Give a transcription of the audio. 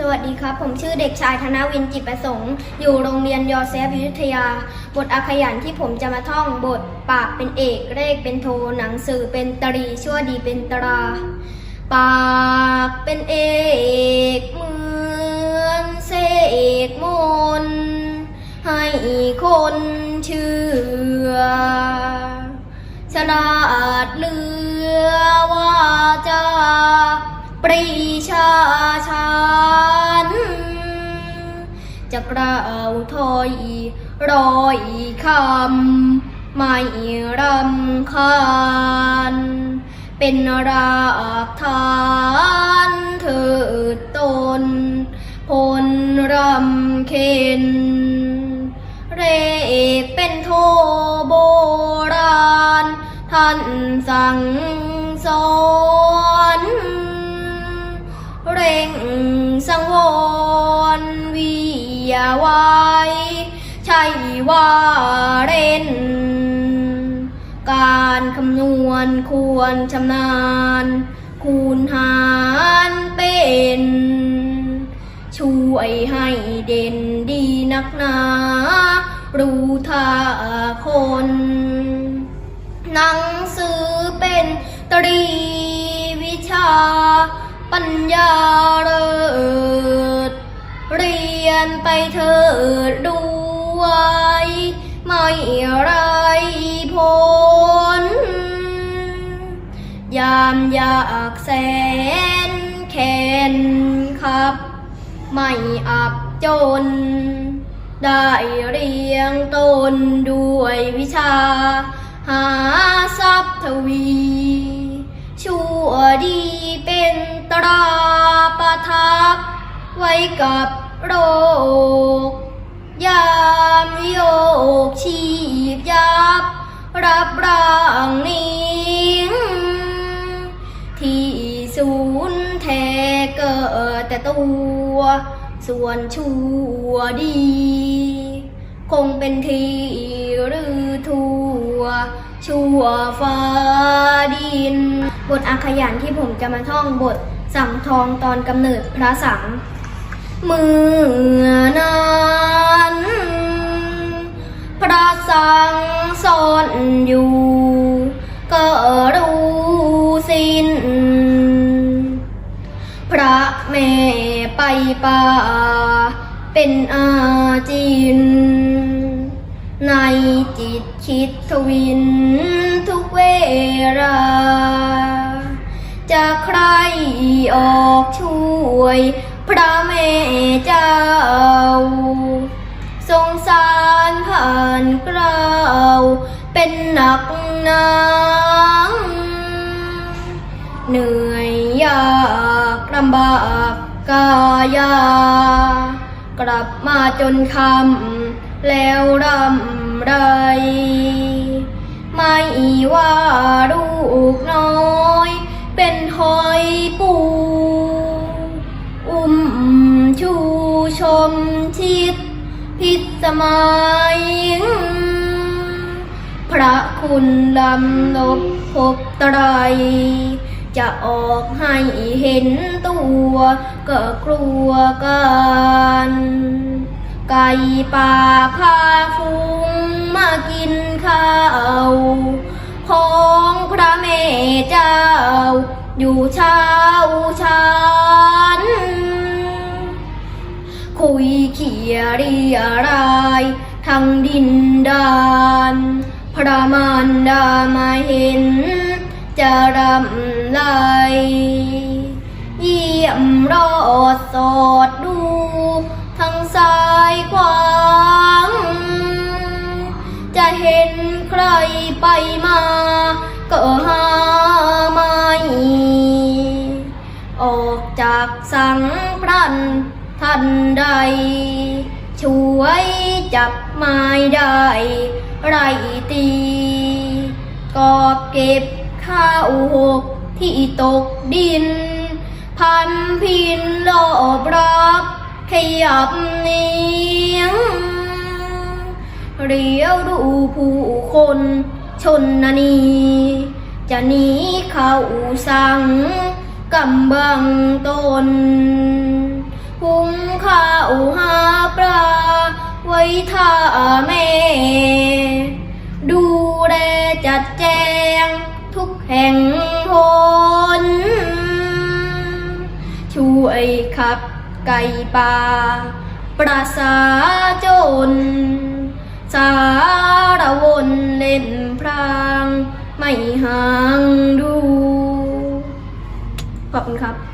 สวัสดีครับ ผมชื่อเด็กชายธนวินจิตประสงค์ อยู่โรงเรียนยอแซฟวิทยา บทอาขยันที่ผมจะมาท่องบทปากเป็นเอกเลขเป็นโท หนังสือเป็นตรีชั่วดีเป็นตรา ปากเป็นเอกเหมือนเสกมนให้คนเชื่อฉลาดเหลือว่าจะปรีชา จะกล่าวถอยรอยคำไม่รำคาญ เป็นรากฐานเถิดตนพลรำเค็นเรกเป็นโทโบราณ ท่านสั่งสอนเร่งสังวรวิ ยาไว้ ใช่ว่าเล่น การคำนวณควรชำนาญ คูณหารเป็น ช่วยให้เด่นดีนักหนา รู้ท่าคน หนังสือเป็นตรีวิชา ปัญญาเลิศเรียน ไปเถิดด้วย ไม่ไรผล ยามอยากแสนแขนครับ ไม่อับจน ได้เรียงตนด้วยวิชา หาทรัพย์ทวี ชั่วดีเป็นตราประทับ ไว้กับโรค ยามโยกชีพยับ รับร่างนิ่งที่ศูนย์แท้เกิดแต่ตัว ส่วนชั่วดี คงเป็นทีหรือทั่วชั่วฟ้าดิน บทอาขยันที่ผมจะมาท่องบทสั่งทองตอนกำเนิดพระสัง เมื่อนั้นพระสังสอนอยู่ ก็รู้สิ้น พระแม่ไปป่า เป็นอาจิน ในจิตคิดทวินทุกเวลาจะใครออกช่วย พระแม่เจ้าสงสารผ่านกล่าวเป็นหนักหนาเหนื่อยยากลำบากกายากลับมาจนคำแล้วรำไร ไม่ว่าลูกน้อย พิสมัย พระคุณลำนบพบไตร จะออกให้เห็นตัวก็กลัวกันไก่ป่าพาฟุงมากินข้าวของพระแม่เจ้า อยู่เช้าชัน คุยเขียรีอะไรทั้งดินดานพระมารดามาเห็น จะรำไรเยี่ยมรอดสอดดู ทั้งซ้ายขวาง จะเห็นใครไปมา ก็หาไม่ ออกจากสังพรัน ทันใด ช่วยจับไม้ได้ ไรตี กอบเก็บข้าวหกที่ตกดิน พันพินรอบรับขยับเนียงเรียวดูผู้คนชนนานี จะหนีเข้าสังกำบังตน อุหาปลาไว้ท่าเมดูแลจัดแจงทุกแห่งหนช่วยขับไก่ป่าประสาจน สารวนเล่นพราง ไม่ห่างดู ขอบคุณครับ